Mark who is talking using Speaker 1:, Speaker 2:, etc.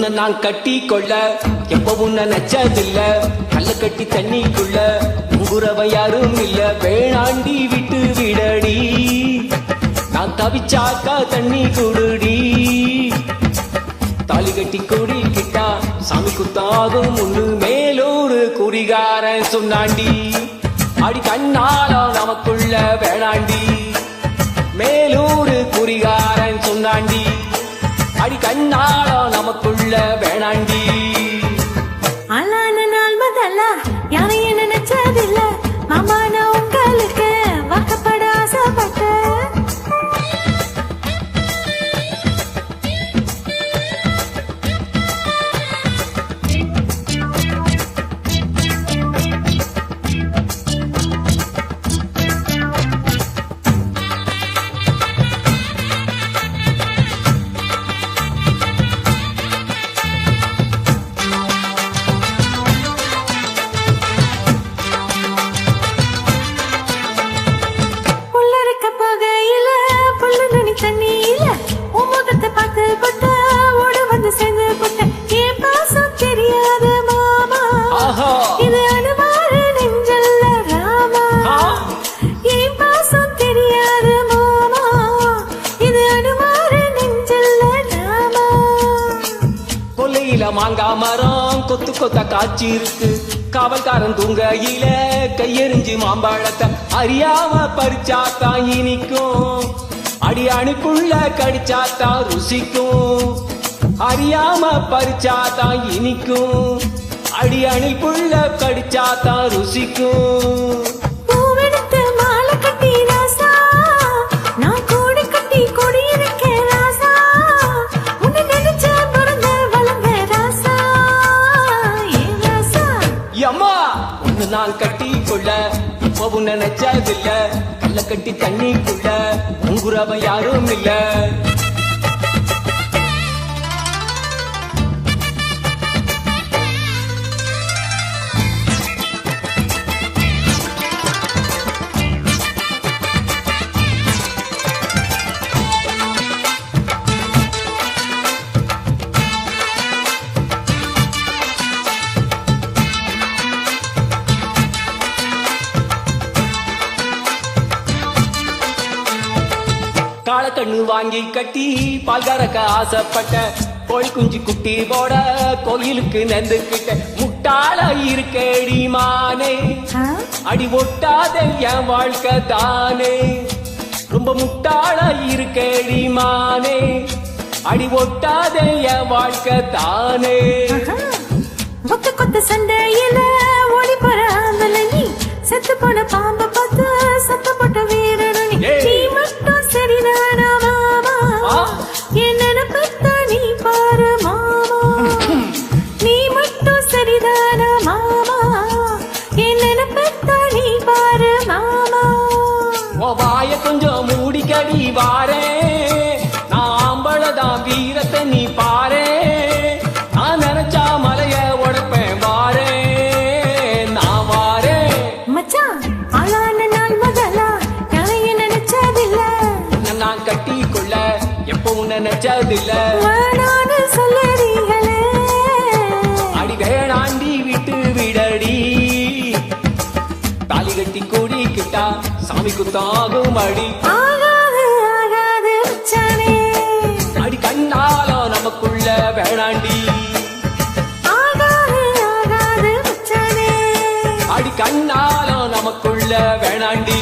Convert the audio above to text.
Speaker 1: உன்னை நான் கட்டி கொள்ள எப்ப உன்னை நச்சதில்ல கல்ல கட்டி தண்ணிக்குள்ள உங்குறவ யாரும் இல்ல. வேணாண்டி விட்டு விடடி. நான் தவிச்சாக்கா தண்ணி குடுடி. தாலி கட்டி கூடி கிட்டா சாமி குத்தாகும் ஒண்ணு மேலூரு குறிகாரன் சொன்னாண்டி அடி கண்ணால நமக்குள்ள வேணாண்டி. மேலூரு குறிகாரன் சொன்னாண்டி அடி கண்ணால நமக்குள்ள வேணாண்டி.
Speaker 2: தண்ணியில உன் முகத்தை பார்த்து பட்ட ஓட வந்து சேர்ந்து போட்ட என் பாசம் தெரியாத மாமா. இது அனுமார நெஞ்சல்ல ராமா. என் பாசம் தெரியாத மாமா. இது அனுமார நெஞ்சல்ல ராமா.
Speaker 1: கொல்லையில மாங்கா மரம் கொத்து கொத்த காய்ச்சி இருக்கு. காவல்காரன் தூங்கையில கையெறிஞ்சு மாம்பழத்தை அறியாம பறிச்சாத்தான் இனிக்கும். அடி அணுக்குள்ள கடிச்சாத்தான் ருசிக்கும். அறியாம பறிச்சாத்தான் இனிக்கும். அடி அணிக்குள்ள கடிச்சாத்தான் ருசிக்கும்
Speaker 2: நான் கூடு கட்டி உன்னை
Speaker 1: கொள்ள இப்பவும் நினைச்சதில்ல. கல்ல கட்டி தண்ணிக்குள்ள உங்குறவன் யாரும் இல்ல. காளக்கண்ணு வாங்கி கட்டி பால் கறக்க ஆசைப்பட்ட கோழி குஞ்சு குட்டி போட கோயிலுக்கு நந்துக்கிட்ட முட்டாள இருக்கடி மானே? அடி ஒட்டாத என் வாழ்க்கை தானே. ரொம்ப முட்டாள இருக்கடி மானே. அடி ஒட்டாத என் வாழ்க்கை தானே.
Speaker 2: ஒத்த கொத்த சண்டையில ஓடி போற செத்து போன பாம்பை மாமா என் நினைப்பத்தான் நீ பாரு மாமா.
Speaker 1: வாய கொஞ்சம் மூடிக்கடி வாரே. நான் ஆம்பளதான் வீரத்தை நீ பாரே. நான் நினைச்சா மலைய உடைப்பேன் வாரே. நான் வாரே.
Speaker 2: மச்சான் ஆளான நாள் முதலா? யாரையும் நினைச்சதில்ல.
Speaker 1: நான் கட்டி கொள்ள எப்பவும் நினைச்சதில்ல. சாமி குத்தாகும் அடி.
Speaker 2: ஆகாது ஆகாது மச்சானே.
Speaker 1: அடி கண்ணாலோ நமக்குள்ள வேணாண்டி.
Speaker 2: ஆகாது ஆகாது மச்சானே.
Speaker 1: அடி கண்ணாலோ நமக்குள்ள வேணாண்டி.